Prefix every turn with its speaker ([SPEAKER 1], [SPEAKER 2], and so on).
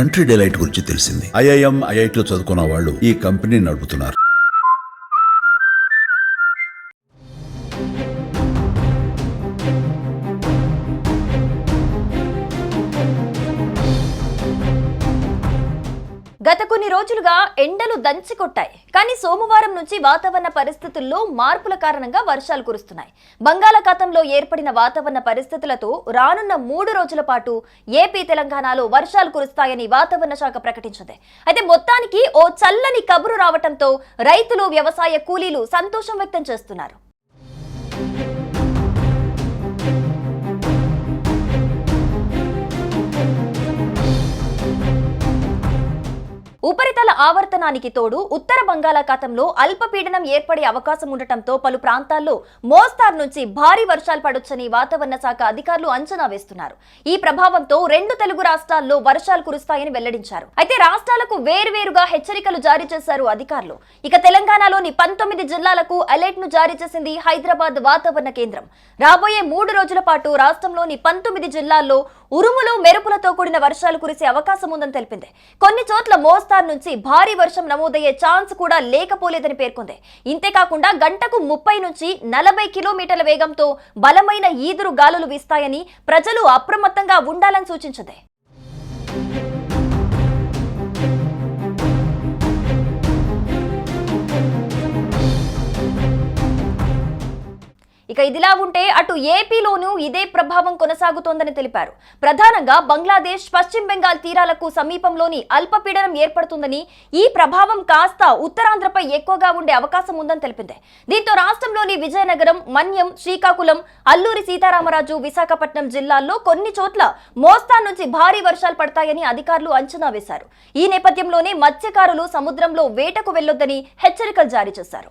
[SPEAKER 1] Country Delight గురించి తెలిసింది. IIM ఐఐటిలో చదువుకున్న వాళ్ళు ఈ కంపెనీ నడుపుతున్నారు.
[SPEAKER 2] గత కొన్ని రోజులుగా ఎండలు దంచి కొట్టాయి కానీ సోమవారం నుంచి వాతావరణ పరిస్థితుల్లో మార్పుల కారణంగా వర్షాలు కురుస్తున్నాయి. బంగాళాఖాతంలో ఏర్పడిన వాతావరణ పరిస్థితులతో రానున్న మూడు రోజుల పాటు ఏపీ తెలంగాణలో వర్షాలు కురుస్తాయని వాతావరణ శాఖ ప్రకటించింది. అయితే మొత్తానికి ఓ చల్లని కబురు రావటంతో రైతులు వ్యవసాయ కూలీలు సంతోషం వ్యక్తం చేస్తున్నారు. ఉపరితల ఆవర్తనానికి తోడు ఉత్తర బంగాళాఖాతంలో అల్పపీడనం ఏర్పడే అవకాశం ఉండటంతో పలు ప్రాంతాల్లో మోస్తారు నుంచి భారీ వర్షాలు పడొచ్చని వాతావరణ శాఖ అధికారులు అంచనా వేస్తున్నారు. ఈ ప్రభావంతో రెండు తెలుగు రాష్ట్రాల్లో వర్షాలు కురుస్తాయని వెల్లడించారు. అయితే రాష్ట్రాలకు వేర్వేరుగా హెచ్చరికలు జారీ చేశారు అధికారులు. ఇక తెలంగాణలోని పంతొమ్మిది జిల్లాలకు అలర్ట్ను జారీ చేసింది హైదరాబాద్ వాతావరణ కేంద్రం. రాబోయే మూడు రోజుల పాటు రాష్ట్రంలోని పంతొమ్మిది జిల్లాల్లో ఉరుములు మెరుపులతో కూడిన వర్షాలు కురిసే అవకాశం ఉందని తెలిపింది. కొన్ని చోట్ల మోస్తారు నుంచి భారీ వర్షం నమోదయ్యే ఛాన్స్ కూడా లేకపోలేదని పేర్కొంది. ఇంతేకాకుండా గంటకు ముప్పై నుంచి నలభై కిలోమీటర్ల వేగంతో బలమైన ఈదురు గాలులు వీస్తాయని ప్రజలు అప్రమత్తంగా ఉండాలని సూచించింది. ఇక ఇదిలా ఉంటే అటు ఏపీలోనూ ఇదే ప్రభావం కొనసాగుతోందని తెలిపారు. ప్రధానంగా బంగ్లాదేశ్ పశ్చిమ బెంగాల్ తీరాలకు సమీపంలోని అల్పపీడనం ఏర్పడుతుందని ఈ ప్రభావం కాస్త ఉత్తరాంధ్రపై ఎక్కువగా ఉండే అవకాశం ఉందని తెలిపింది. దీంతో రాష్ట్రంలోని విజయనగరం మన్యం శ్రీకాకుళం అల్లూరి సీతారామరాజు విశాఖపట్నం జిల్లాల్లో కొన్ని చోట్ల మోస్తా నుంచి భారీ వర్షాలు పడతాయని అధికారులు అంచనా వేశారు. ఈ నేపథ్యంలోనే మత్స్యకారులు సముద్రంలో వేటకు వెళ్ళొద్దని హెచ్చరికలు జారీ చేశారు.